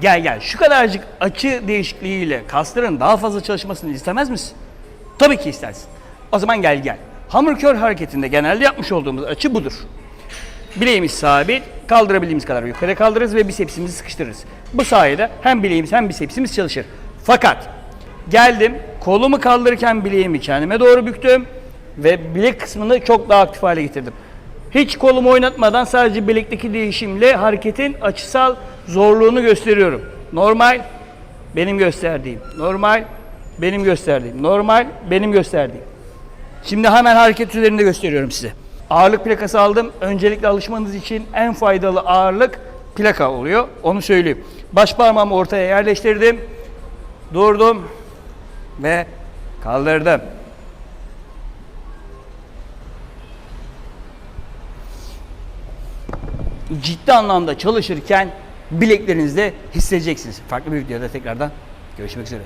Gel gel şu kadarcık açı değişikliğiyle kasların daha fazla çalışmasını istemez misin? Tabii ki istersin. O zaman gel gel. Hamur kör hareketinde genelde yapmış olduğumuz açı budur. Bileğimiz sabit, kaldırabildiğimiz kadar yukarı kaldırırız ve bisepsimizi sıkıştırırız. Bu sayede hem bileğimiz hem bisepsimiz çalışır. Fakat geldim, kolumu kaldırırken bileğimi kendime doğru büktüm ve bilek kısmını çok daha aktif hale getirdim. Hiç kolumu oynatmadan sadece bilekteki değişimle hareketin açısal zorluğunu gösteriyorum. Normal, benim gösterdiğim. Normal, benim gösterdiğim. Normal, benim gösterdiğim. Şimdi hemen hareket üzerinde gösteriyorum size. Ağırlık plakası aldım. Öncelikle alışmanız için en faydalı ağırlık plaka oluyor. Onu söyleyeyim. Baş parmağımı ortaya yerleştirdim. Durdum ve kaldırdım. Ciddi anlamda çalışırken bileklerinizde hissedeceksiniz. Farklı bir videoda tekrardan görüşmek üzere.